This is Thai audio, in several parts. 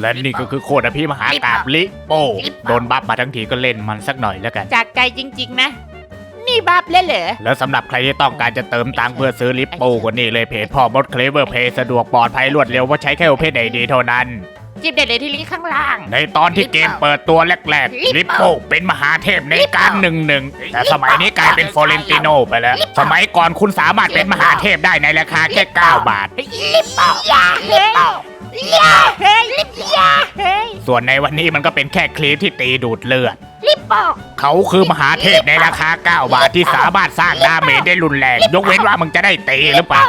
และนี่ก็คือโคตรพี่มหากาบลิโป้โดนบัฟมาทั้งทีก็เล่นมันสักหน่อยแล้วกัน จากใจจริง ๆ นะ นี่บัฟเล่นเหรอ แล้วสำหรับใครที่ต้องการจะเติมตังค์เพื่อซื้อลิปโป้ก็นี่เลยเพจพ่อมดเคลเวอร์เพย์สะดวกปลอดภัยรวดเร็วเพราะใช้แค่โอเพนไอดีเท่านั้น จิบเด็ดเลยที่ลิงก์ข้างล่าง ในตอนที่เกมเปิดตัวแรกๆ ลิปโป้เป็นมหาเทพในการหนึ่งหนึ่งแต่สมัยนี้กลายเป็นฟอเรนติโนไปแล้ว สมัยก่อนคุณสามารถเป็นมหาเทพได้ในราคาแค่9บาทลิปเป่าอย่า เฮ้ยอย่าเฮ้ยลิปอย่าเฮ้ยส่วนในวันนี้มันก็เป็นแค่คลิปที่ตีดูดเลือดลิปเป่าเขาคือมหาเทพในราคา 9 บาทที่สามารถสร้างดาเมจได้รุนแรง ยกเว้นว่ามึงจะได้ตีหรือเปล่า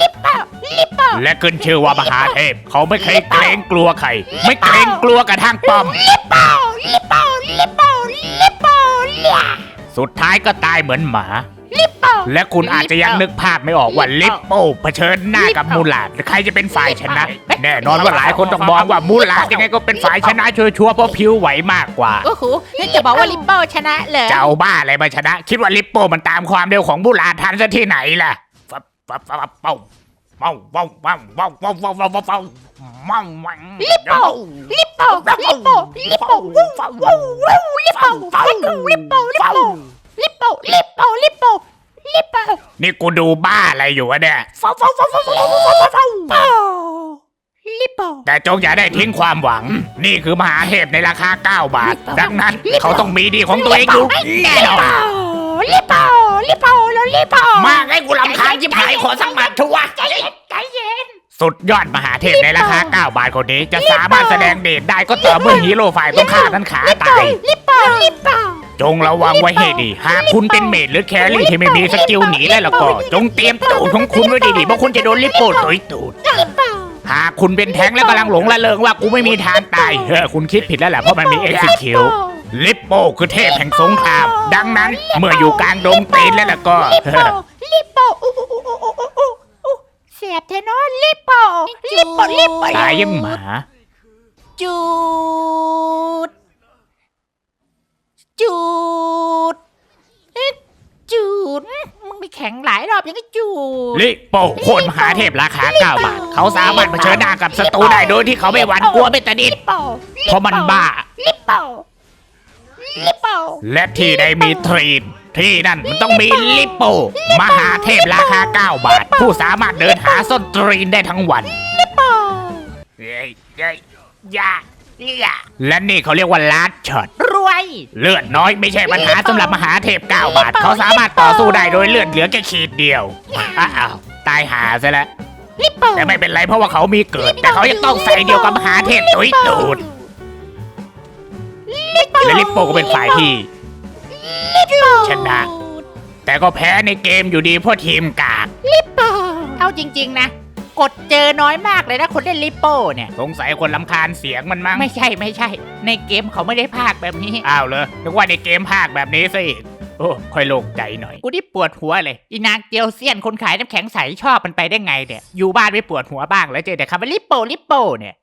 ลิปเป่าลิปเป่าและขึ้นชื่อว่ามหาเทพ เขาไม่เคยเกรงกลัวใคร ไม่เกรงกลัวกระทั่งป้อม ลิปเป่าลิปเป่าลิปเป่าลิปเป่าเลียสุดท้ายก็ตายเหมือนหมาลิปเป่า และคุณอาจจะยังนึกภาพไม่ออกว่าลิปโป้เผชิญหน้ากับมูลาดใครจะเป็นฝ่ายชนะ แน่นอนว่าหลายคนต้องมองว่ามูลาดยังไงก็เป็นฝ่ายชนะชัวร์ๆเพราะผิวไหวมากกว่า โอ้โหนี่จะบอกว่าลิปเป่าชนะเหรอจะเอาบ้าอะไรมาชนะ คิดว่าลิปโป้มันตามความเร็วของมูลาดทันซะที่ไหนล่ะฟับฟับฟับเป้าเป้าเป้าเป้าเป้าเป้าเป้าเป้าเป้าเป้าเป้าลิปเป่าลิปเป่าลิปเป่าลิปเป่าวู้วู้วู้ลิปเป่าลิปเป่าลิปเป่าลิปเป่าลิปเป่าลิปเป่า ลิปเป่านี่กูดูบ้าอะไรอยู่วะเนี่ยเป่าเป่าเป่าเป่าเป่าเป่าเป่าลิปเป่าแต่จงอย่าได้ทิ้งความหวัง นี่คือมหาเทพในราคา 9 บาท ดังนั้นเขาต้องมีดีของตัวเองอยู่แน่นอนลิปเป่าลิปเป่าแล้วลิปเป่ามากให้กูรำคาญจิบหายขอสักหมัดเถอะวะใจเย็นใจเย็นสุดยอดมหาเทพในราคา 9 บาทคนนี้ จะสามารถแสดงเดชได้ก็ต่อเมื่อฮีโร่ฝ่ายตรงข้ามนั้นขาตายลิปเป่าลิปเป่า จงระวังไว้ให้ดี หากคุณเป็นเมดหรือแครี่ที่ไม่มีสกิลหนีได้แล้วก็ จงเตรียมตูดของคุณไว้ดีๆเพราะคุณจะโดนลิปโป้ตุยตูดลิปเป่าหากคุณเป็นแท้งแล้วกำลังหลงละเริงว่ากูไม่มีทางตายเฮ้อคุณคิดผิดแล้วแหละเพราะมันมี execute ลิปโป้คือเทพแห่งสงคราม ดังนั้นเมื่ออยู่กลางดงตีนแล้วล่ะก็ลิปเป่าลิปเป่าอู้อู้อู้อู้อู้อู้อู้เสียบเทนอนลิปเป่าลิปเป่าลิปเป่าตายยังหมาจูด จูดเอ๊ะจูดมึงไปแข่งหลายรอบยังไงจูด ลิโป้โคตรมหาเทพราคา9บาทเขาสามารถเผชิญหน้ากับศัตรูได้โดยที่เขาไม่หวั่นกลัวไม่ตะดิด ลิปเป่าเพราะมันบ้า ลิปเป่าลิปเป่าและที่ใดมีทรีนที่นั่นมันต้องมีลิโป้มหาเทพราคา9บาท ผู้สามารถเดินหาส้นตรีนได้ทั้งวันลิปเป่าเย้ยเย้ยยา อย่าและนี่เขาเรียกว่าลัดช็อต รวย เลือดน้อยไม่ใช่ปัญหาสำหรับมหาเทพ9บาท เขาสามารถต่อสู้ได้โดยเลือดเหลือแค่ขีดเดียว อ้าว ตายหาซะแล้ว ลิปเป่าแต่ไม่เป็นไรเพราะว่าเขามีเกิด แต่เขายังต้องใส่เดียวกับมหาเทพตุยตูดและลิปโป้ก็เป็นฝ่ายที่ชนะ แต่ก็แพ้ในเกมอยู่ดีเพราะทีมกากลิปเป่าเอาจริง ๆ นะ กดเจอน้อยมากเลยนะคนเล่นลิปโป้เนี่ย สงสัยคนลำคาญเสียงมันมั้งไม่ใช่ไม่ใช่ ในเกมเขาไม่ได้พากแบบนี้ อ้าวเลยนึกว่าในเกมภาคแบบนี้ซะอีกโอ้ค่อยโล่งใจหน่อย กูที่ปวดหัวเลยอีนางเจียวเซียนคนขายน้ำแข็งใสชอบมันไปได้ไงเนี่ยอยู่บ้านไม่ปวดหัวบ้างแล้วเจอแต่คำว่าลิปโป้ลิปโป้เนี่ย